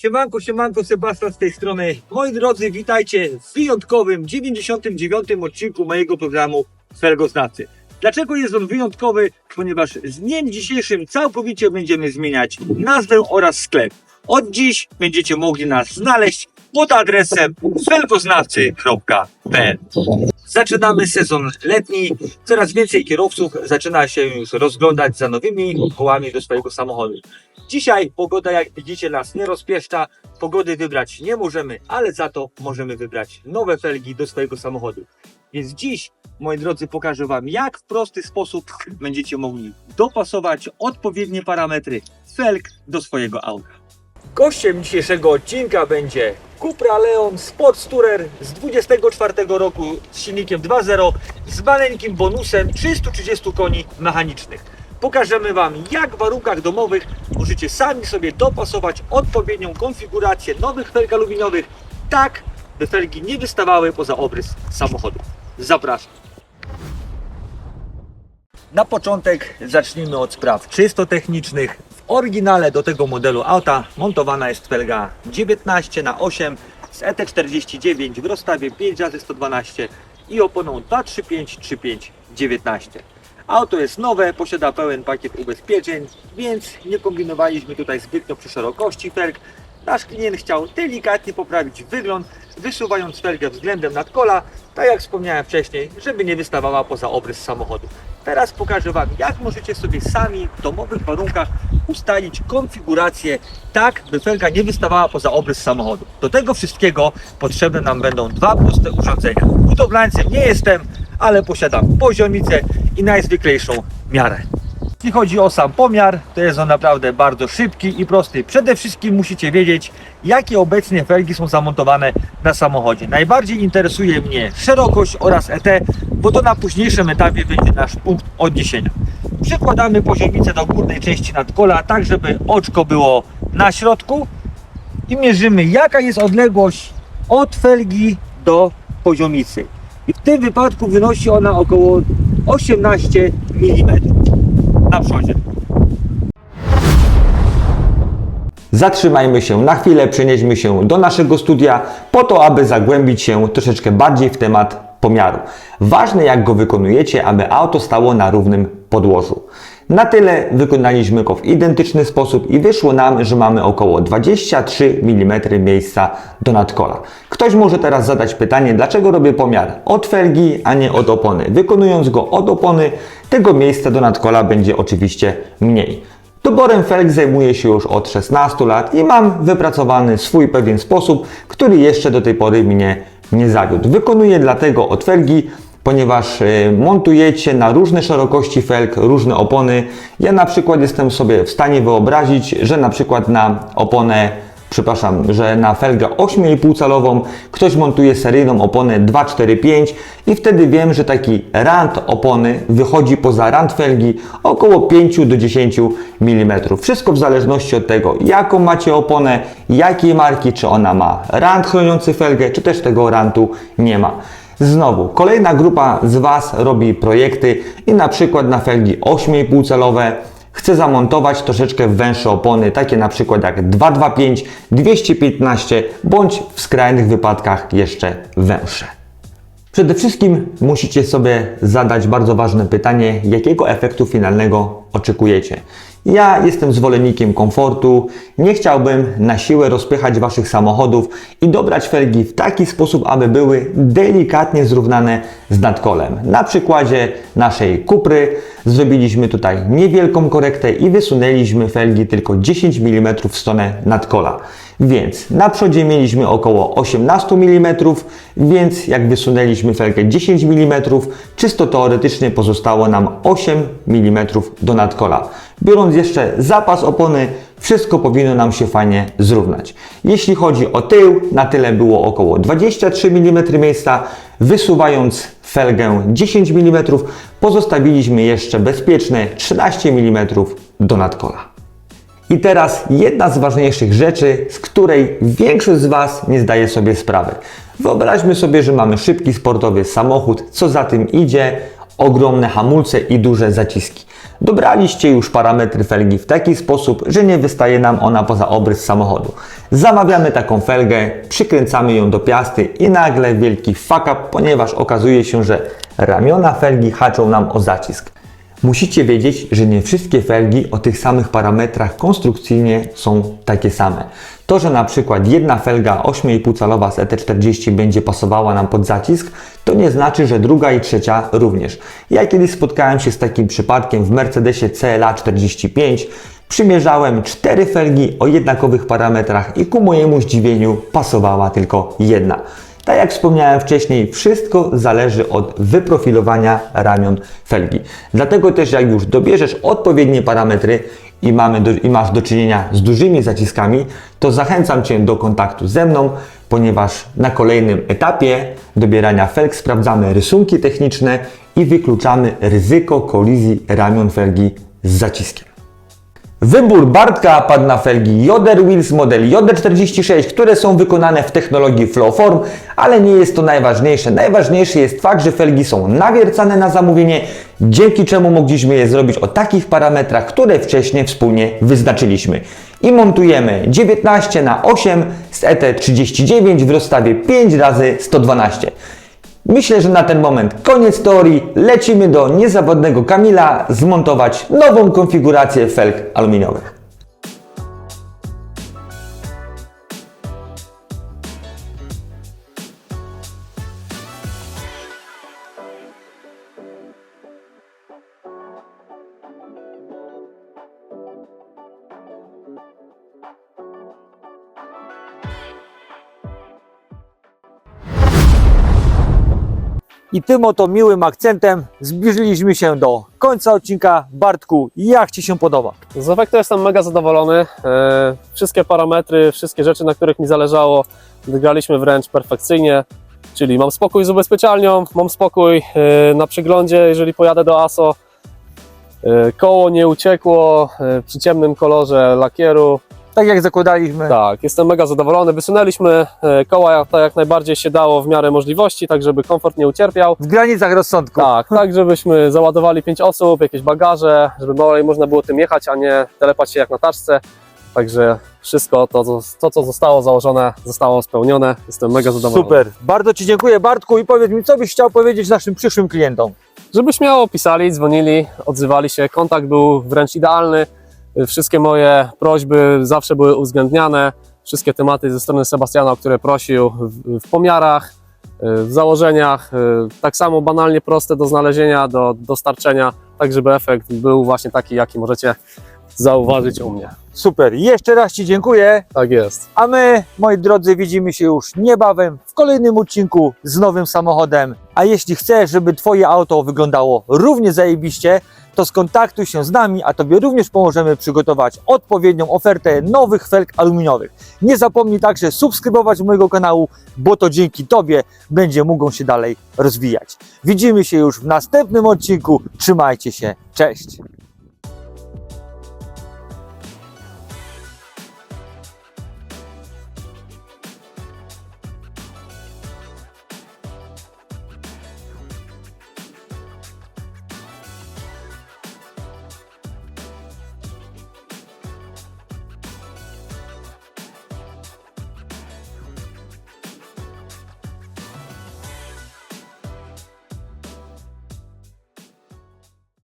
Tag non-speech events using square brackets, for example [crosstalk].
Siemanko, siemanko, Sebastian z tej strony. Moi drodzy, witajcie w wyjątkowym 99 odcinku mojego programu Felgoznawcy. Dlaczego jest on wyjątkowy? Ponieważ z dniem dzisiejszym całkowicie będziemy zmieniać nazwę oraz sklep. Od dziś będziecie mogli nas znaleźć pod adresem felgoznawcy.pl Zaczynamy sezon letni. Coraz więcej kierowców zaczyna się już rozglądać za nowymi kołami do swojego samochodu. Dzisiaj pogoda, jak widzicie, nas nie rozpieszcza. Pogody wybrać nie możemy, ale za to możemy wybrać nowe felgi do swojego samochodu. Więc dziś, moi drodzy, pokażę Wam, jak w prosty sposób będziecie mogli dopasować odpowiednie parametry felg do swojego auta. Gościem dzisiejszego odcinka będzie Cupra Leon Sports Tourer z 24 roku z silnikiem 2.0 z maleńkim bonusem 330 koni mechanicznych. Pokażemy Wam, jak w warunkach domowych możecie sami sobie dopasować odpowiednią konfigurację nowych felg aluminiowych, tak by felgi nie wystawały poza obrys samochodu. Zapraszam. Na początek zacznijmy od spraw czysto technicznych. Oryginale do tego modelu auta montowana jest felga 19 na 8 z E ET49 w rozstawie 5 razy 112 i oponą 235-35-19. Auto jest nowe, posiada pełen pakiet ubezpieczeń, więc nie kombinowaliśmy tutaj zbytnio przy szerokości felg. Nasz klient chciał delikatnie poprawić wygląd, wysuwając felgę względem nadkola, tak jak wspomniałem wcześniej, żeby nie wystawała poza obrys samochodu. Teraz pokażę Wam, jak możecie sobie sami w domowych warunkach ustalić konfigurację tak, by felga nie wystawała poza obrys samochodu. Do tego wszystkiego potrzebne nam będą dwa proste urządzenia. Budowlańcem nie jestem, ale posiadam poziomicę i najzwyklejszą miarę. Jeśli chodzi o sam pomiar, to jest on naprawdę bardzo szybki i prosty. Przede wszystkim musicie wiedzieć, jakie obecnie felgi są zamontowane na samochodzie. Najbardziej interesuje mnie szerokość oraz ET, bo to na późniejszym etapie będzie nasz punkt odniesienia. Przykładamy poziomicę do górnej części nadkola, tak żeby oczko było na środku i mierzymy, jaka jest odległość od felgi do poziomicy. I w tym wypadku wynosi ona około 18 mm na przodzie. Zatrzymajmy się na chwilę, przenieśmy się do naszego studia po to, aby zagłębić się troszeczkę bardziej w temat pomiaru. Ważne jak go wykonujecie, aby auto stało na równym podłożu. Na tyle wykonaliśmy go w identyczny sposób i wyszło nam, że mamy około 23 mm miejsca do nadkola. Ktoś może teraz zadać pytanie, dlaczego robię pomiar od felgi, a nie od opony. Wykonując go od opony, tego miejsca do nadkola będzie oczywiście mniej. Doborem felg zajmuję się już od 16 lat i mam wypracowany swój pewien sposób, który jeszcze do tej pory mnie nie zawiódł. Wykonuję dlatego od felgi, ponieważ y, montujecie na różne szerokości felg różne opony. Ja na przykład jestem sobie w stanie wyobrazić, że na przykład na oponę przepraszam, że na felgę 8,5 calową ktoś montuje seryjną oponę 245 i wtedy wiem, że taki rand opony wychodzi poza rand felgi około 5 do 10 mm. Wszystko w zależności od tego, jaką macie oponę, jakiej marki, czy ona ma rand chroniący felgę, czy też tego rantu nie ma. Znowu, kolejna grupa z Was robi projekty i na przykład na felgi 8,5 calowe Chcę zamontować troszeczkę węższe opony, takie na przykład jak 225, 215 bądź w skrajnych wypadkach jeszcze węższe. Przede wszystkim musicie sobie zadać bardzo ważne pytanie, jakiego efektu finalnego oczekujecie. Ja jestem zwolennikiem komfortu, nie chciałbym na siłę rozpychać Waszych samochodów i dobrać felgi w taki sposób, aby były delikatnie zrównane z nadkolem. Na przykładzie naszej Kupry zrobiliśmy tutaj niewielką korektę i wysunęliśmy felgi tylko 10 mm w stronę nadkola. Więc na przodzie mieliśmy około 18 mm, więc jak wysunęliśmy felgę 10 mm, czysto teoretycznie pozostało nam 8 mm do nadkola. Biorąc jeszcze zapas opony, wszystko powinno nam się fajnie zrównać. Jeśli chodzi o tył, na tyle było około 23 mm miejsca. Wysuwając felgę 10 mm, pozostawiliśmy jeszcze bezpieczne 13 mm do nadkola. I teraz jedna z ważniejszych rzeczy, z której większość z Was nie zdaje sobie sprawy. Wyobraźmy sobie, że mamy szybki sportowy samochód, co za tym idzie, ogromne hamulce i duże zaciski. Dobraliście już parametry felgi w taki sposób, że nie wystaje nam ona poza obrys samochodu. Zamawiamy taką felgę, przykręcamy ją do piasty i nagle wielki fuck up, ponieważ okazuje się, że ramiona felgi haczą nam o zacisk. Musicie wiedzieć, że nie wszystkie felgi o tych samych parametrach konstrukcyjnie są takie same. To, że na przykład jedna felga 8,5 calowa z ET40 będzie pasowała nam pod zacisk, to nie znaczy, że druga i trzecia również. Ja kiedyś spotkałem się z takim przypadkiem w Mercedesie CLA 45. Przymierzałem cztery felgi o jednakowych parametrach i ku mojemu zdziwieniu pasowała tylko jedna. Tak jak wspomniałem wcześniej, wszystko zależy od wyprofilowania ramion felgi. Dlatego też jak już dobierzesz odpowiednie parametry i, mamy do, i masz do czynienia z dużymi zaciskami, to zachęcam Cię do kontaktu ze mną, ponieważ na kolejnym etapie dobierania felg sprawdzamy rysunki techniczne i wykluczamy ryzyko kolizji ramion felgi z zaciskiem. Wybór Bartka padł na felgi Joder Wheels model JD46, które są wykonane w technologii Flowform, ale nie jest to najważniejsze. Najważniejszy jest fakt, że felgi są nawiercane na zamówienie, dzięki czemu mogliśmy je zrobić o takich parametrach, które wcześniej wspólnie wyznaczyliśmy. I montujemy 19 na 8 z ET39 w rozstawie 5 razy 112 Myślę, że na ten moment koniec teorii. Lecimy do niezawodnego Kamila zmontować nową konfigurację felg aluminiowych. I tym oto miłym akcentem zbliżyliśmy się do końca odcinka. Bartku, jak Ci się podoba? Z efektu jestem mega zadowolony. E, Wszystkie parametry, wszystkie rzeczy, na których mi zależało, wygraliśmy wręcz perfekcyjnie. Czyli mam spokój z ubezpieczalnią, mam spokój e, na przeglądzie, jeżeli pojadę do ASO. E, Koło nie uciekło przy ciemnym kolorze lakieru. Tak jak zakładaliśmy. Tak, jestem mega zadowolony. Wysunęliśmy e, koła tak jak najbardziej się dało w miarę możliwości, tak żeby komfort nie ucierpiał. W granicach rozsądku. Tak, [laughs] tak, żebyśmy załadowali 5 osób, jakieś bagaże, żeby dalej można było tym jechać, a nie telepać się jak na taczce. Także wszystko to, co- to, co zostało założone, zostało spełnione. Jestem mega zadowolony. Super. Bardzo Ci dziękuję, Bartku, i powiedz mi, co byś chciał powiedzieć naszym przyszłym klientom? Żeby śmiało pisali, dzwonili, odzywali się. Kontakt był wręcz idealny. Wszystkie moje prośby zawsze były uwzględniane. Wszystkie tematy ze strony Sebastiana, o które prosił w, w pomiarach, w założeniach. Tak samo banalnie proste do znalezienia, do dostarczenia, tak żeby efekt był właśnie taki, jaki możecie zauważyć u mnie. Super. Jeszcze raz Ci dziękuję. Tak jest. A my, moi drodzy, widzimy się już niebawem w kolejnym odcinku z nowym samochodem. A jeśli chcesz, żeby Twoje auto wyglądało równie zajebiście, to skontaktuj się z nami, a Tobie również pomożemy przygotować odpowiednią ofertę nowych felg aluminiowych. Nie zapomnij także subskrybować mojego kanału, bo to dzięki Tobie będzie mógł się dalej rozwijać. Widzimy się już w następnym odcinku. Trzymajcie się. Cześć!